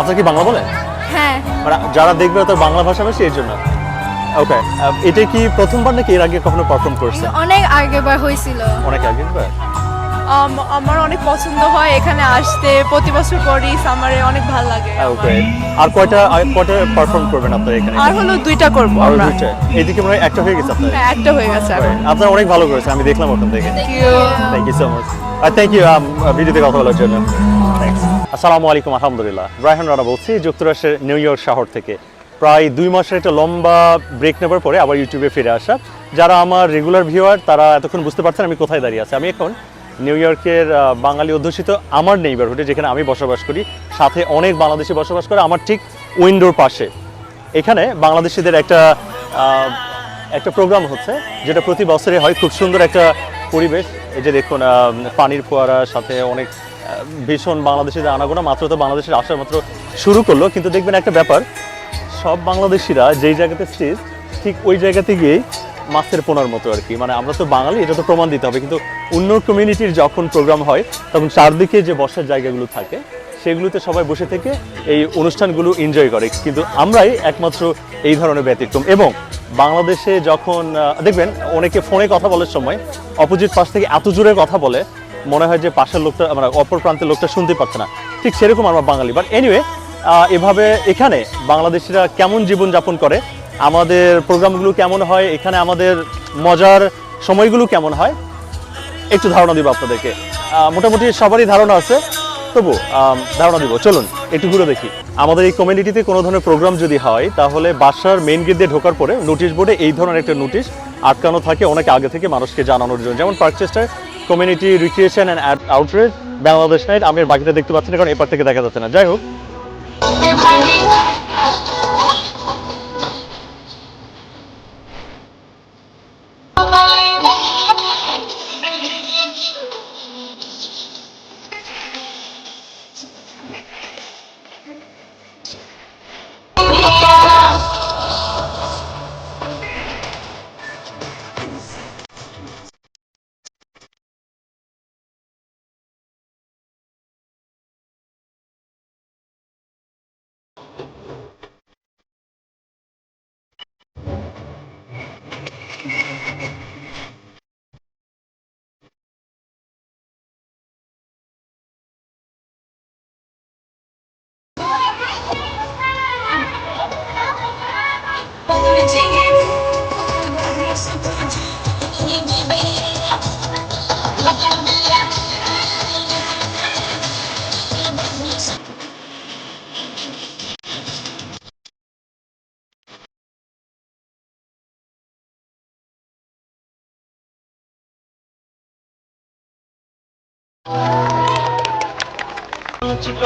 আপনার কি বাংলা বলেন হ্যাঁ। মানে যারা দেখবে তো বাংলা ভাষাভাষী এর জন্য। ওকে এটা কি প্রথমবার নাকি এর আগে কখনো পারফর্ম করছে অনেক আগেবার হয়েছিল। অনেক আগে আমার অনেক পছন্দ হয় এখানে আসতে। প্রতি বছর করি সামারে অনেক ভালো লাগে ওকে আর কয়টা কয়টা পারফর্ম করবেন আপনারা এখানে? আর হলো দুইটা করব আমরা। দুইটা। এইদিকে মনে হয় একটা হয়ে গেছে আপনার হ্যাঁ, একটা হয়ে গেছে আপনারা অনেক ভালো করেছেন আমি দেখলাম ওখান থেকে Thank you. Thank you so much R thank you ভিডিওতে কথা বলার জন্য। Thanks. আসসালামু আলাইকুম, আলহামদুলিল্লাহ। রায়হান রানা বলছি, যুক্তরাষ্ট্রের নিউ ইয়র্ক শহর থেকে। প্রায় দুই মাসের একটা লম্বা ব্রেক নেবার পরে আবার ইউটিউবে ফিরে আসা। যারা আমার রেগুলার ভিউয়ার তারা এতক্ষণ বুঝতে পারছেন আমি কোথায় দাঁড়িয়ে আছি। আমি এখন নিউ ইয়র্কের বাঙালি অধ্যুষিত আমার নেইবারহুডে যেখানে আমি বসবাস করি। সাথে অনেক বাংলাদেশি বসবাস করে আমার ঠিক উইন্ডোর পাশে। এখানে বাংলাদেশিদের একটা একটা প্রোগ্রাম হচ্ছে, যেটা প্রতি বছরে হয়। খুব সুন্দর একটা পরিবেশ। এই যে দেখুন পানির ফোয়ারা, সাথে অনেক ভীষণ বাংলাদেশিদের আনাগোনা, মাত্র তো বাংলাদেশের আসার মাত্র শুরু করল। কিন্তু দেখবেন একটা ব্যাপার, সব বাংলাদেশিরা যেই জায়গাতে স্টেজ ঠিক ওই জায়গাতে গিয়েই মাছের পোনার মতো আর কি। মানে আমরা তো বাঙালি, এটা তো প্রমাণ দিতে হবে। কিন্তু অন্য কমিউনিটির যখন প্রোগ্রাম হয়, তখন চারদিকে যে বসার জায়গাগুলো থাকে, সেগুলোতে সবাই বসে থেকে এই অনুষ্ঠানগুলো এনজয় করে। কিন্তু আমরাই একমাত্র এই ধরনের ব্যতিক্রম। এবং বাংলাদেশে যখন দেখবেন অনেকে ফোনে কথা বলার সময় অপোজিট পাশ থেকে এত জোরে কথা বলে মনে হয় যে পাশের লোকটা মানে অপর প্রান্তের লোকটা শুনতে পাচ্ছে না। ঠিক সেরকম আমরা বাঙালি। বাট এনিওয়ে এভাবে এখানে বাংলাদেশিরা কেমন জীবনযাপন করে, আমাদের প্রোগ্রামগুলো কেমন হয়, এখানে আমাদের মজার সময়গুলো কেমন হয়, একটু ধারণা দিব আপনাদেরকে। মোটামুটি সবারই ধারণা আছে, তবু ধারণা দিব। চলুন, একটু ঘুরে দেখি। আমাদের এই কমিউনিটিতে কোনো ধরনের প্রোগ্রাম যদি হয়, তাহলে বাসার মেন গেট দিয়ে ঢোকার পরে নোটিশ বোর্ডে এই ধরনের একটা নোটিশ আটকানো থাকে, অনেক আগে থেকে মানুষকে জানানোর জন্য। যেমন Parkchester community recreation and outreach Bangladesh night আমি বাকিটা দেখতে পাচ্ছি না, কারণ এপার থেকে দেখা যাচ্ছে না। যাই হোক।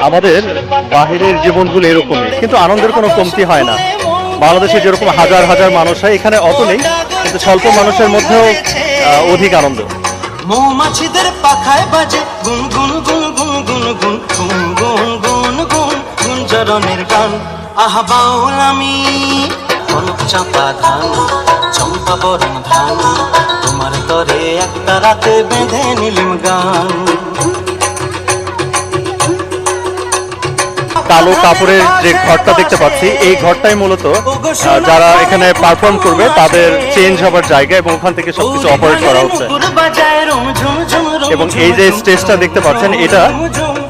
আমাদের বাহিরের জীবনগুলো এরকমই, কিন্তু আনন্দের কোনো কমতি হয় না। বাংলাদেশে যেরকম হাজার হাজার মানুষ হয়, এখানে অত নেই, কিন্তু স্বল্প মানুষের মধ্যেও অধিক আনন্দ। মৌমাছিদের পাখায় বাজে গুন গুন গুন গুন গুন গুন গুন গুন গুন গুন গান আমি হলুদ চাপা ধান চম্পা বরণ ধান। তোমার তরে একটা রাতে বেঁধে নিলিম গান। কালো কাপড়ের যে ঘরটা দেখতে পাচ্ছি, এই ঘরটাই মূলত যারা এখানে পারফর্ম করবে, তাদের চেঞ্জ হবার জায়গা এবং ওখান থেকে সবকিছু অপারেট করা হচ্ছে। এবং এই যে স্টেজটা দেখতে পাচ্ছেন, এটা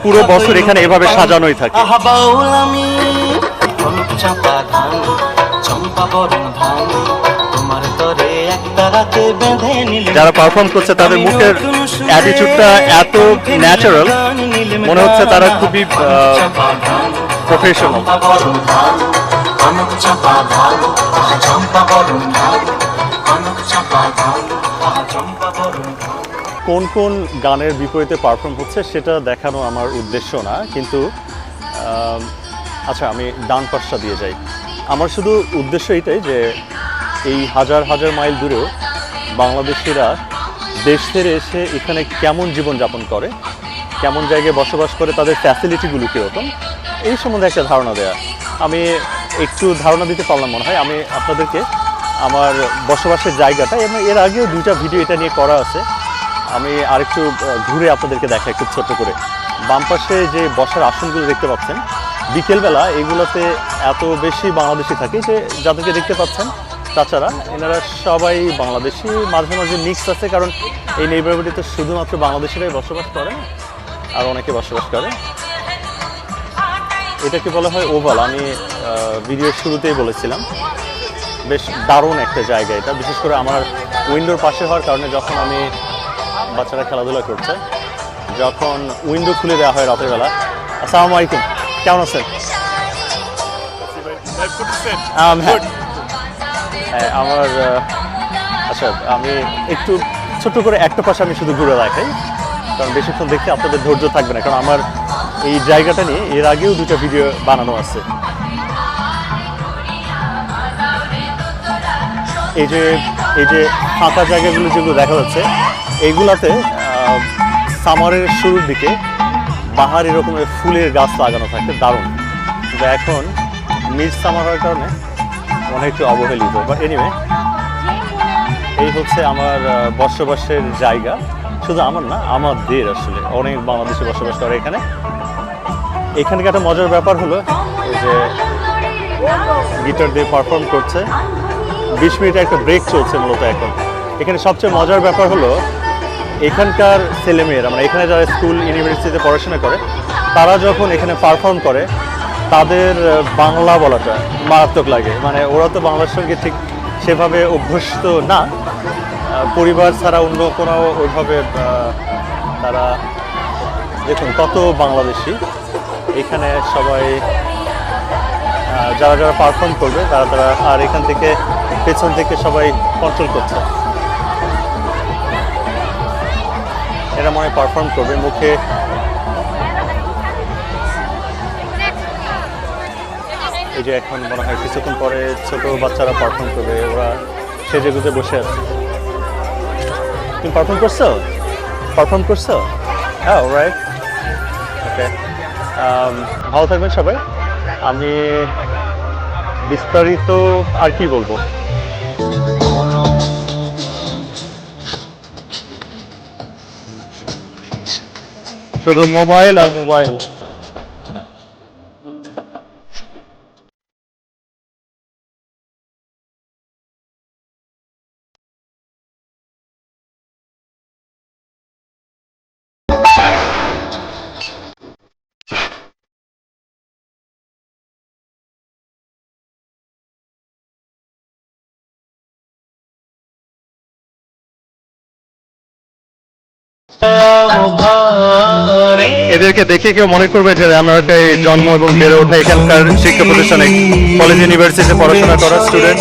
পুরো বছর এখানে এভাবে সাজানোই থাকে। যারা পারফর্ম করছে, তাদের মুখের অ্যাটিটিউডটা এত ন্যাচারাল মনে হচ্ছে তারা খুবই প্রফেশনাল কোন কোন গানের বিপরীতে পারফর্ম হচ্ছে সেটা দেখানো আমার উদ্দেশ্য না, কিন্তু আচ্ছা আমি ডান পাশটা দিয়ে যাই। আমার শুধু উদ্দেশ্য এইটাই যে এই হাজার হাজার মাইল দূরেও বাংলাদেশিরা দেশ ছেড়ে এসে এখানে কেমন জীবনযাপন করে, কেমন জায়গায় বসবাস করে, তাদের ফ্যাসিলিটিগুলো কীরকম এই সম্বন্ধে একটা ধারণা দেয়া। আমি একটু ধারণা দিতে পারলাম মনে হয়। আমি আপনাদেরকে আমার বসবাসের জায়গাটা এবং এর আগেও দুইটা ভিডিও এটা নিয়ে করা আছে। আমি আরেকটু ঘুরে আপনাদেরকে দেখাই খুব ছোট্ট করে। বাম পাশে যে বসার আসনগুলো দেখতে পাচ্ছেন, বিকেলবেলা এগুলোতে এত বেশি বাংলাদেশি থাকে যে যাদেরকে দেখতে পাচ্ছেন, তাছাড়া এনারা সবাই বাংলাদেশি। মাঝে মাঝে মিক্স আছে কারণ এই নেইবারহুডে শুধুমাত্র বাংলাদেশিরাই বসবাস করে আর অনেকে বসবাস করে এটাকে বলা হয় ওভাল। আমি ভিডিওর শুরুতেই বলেছিলাম। বেশ দারুণ একটা জায়গা এটা। বিশেষ করে আমার উইন্ডোর পাশে হওয়ার কারণে যখন আমি বাচ্চারা খেলাধুলা করছে যখন উইন্ডো খুলে দেওয়া হয় রাতের বেলা আসসালামু আলাইকুম। কেমন আছেন? হ্যাঁ। হ্যাঁ, আমার আচ্ছা আমি একটু ছোট্ট করে একটা পাশে আমি শুধু ঘুরে দেখাই। কারণ বেশিক্ষণ দেখতে আপনাদের ধৈর্য থাকবে না। কারণ আমার এই জায়গাটা নিয়ে এর আগেও দুটো ভিডিও বানানো আছে। এই যে এই যে ফাঁকা জায়গাগুলো যেগুলো দেখা যাচ্ছে, এইগুলাতে সামারের শুরুর দিকে বাহার এরকমের ফুলের গাছ লাগানো থাকে, দারুণ। কিন্তু এখন মিড সামার হওয়ার কারণে মনে একটু অবহেলিত। বাট এনিওয়ে এই হচ্ছে আমার বসবাসের জায়গা। শুধু আমার না, আমাদের আসলে। অনেক বাংলাদেশে বসবাস করে এখানে। এখানে একটা মজার ব্যাপার হলো যে গিটার দিয়ে পারফর্ম করছে। বিশ মিনিটের একটা ব্রেক চলছে মূলত এখন। এখানে সবচেয়ে মজার ব্যাপার হলো এখানকার ছেলেমেয়েরা মানে এখানে যারা স্কুল ইউনিভার্সিটিতে পড়াশোনা করে, তারা যখন এখানে পারফর্ম করে, তাদের বাংলা বলাটা মারাত্মক লাগে। মানে ওরা তো বাংলার সঙ্গে ঠিক সেভাবে অভ্যস্ত না। পরিবার ছাড়া অন্য কোনো ওইভাবে তারা দেখুন কত বাংলাদেশি। এখানে সবাই যারা যারা পারফর্ম করবে, তারা তারা আর এখান থেকে পেছন থেকে সবাই কন্ট্রোল করছে। এরা মনে পারফর্ম করবে, মুখে এই যে এখন মনে হয় কিছুক্ষণ পরে ছোট বাচ্চারা পারফর্ম করবে, ওরা সেজে গুজে বসে আছে। তুমি পারফর্ম করছ? পারফর্ম করছ? হ্যাঁ রাইট ওকে ভালো থাকবেন সবাই। আমি বিস্তারিত আর কি বলব? শুধু মোবাইল আর মোবাইল এদেরকে দেখে কেউ মনে করবে যে আমরা একটা জন্ম এবং বেড়ে ওঠা এখানকার শিক্ষা প্রতিষ্ঠানে কলেজ ইউনিভার্সিটিতে পড়াশোনা করা স্টুডেন্ট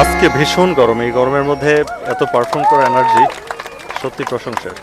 আজকে ভীষণ গরম। এই গরমের মধ্যে এত পারফর্ম করা এনার্জি সত্যি প্রশংসার।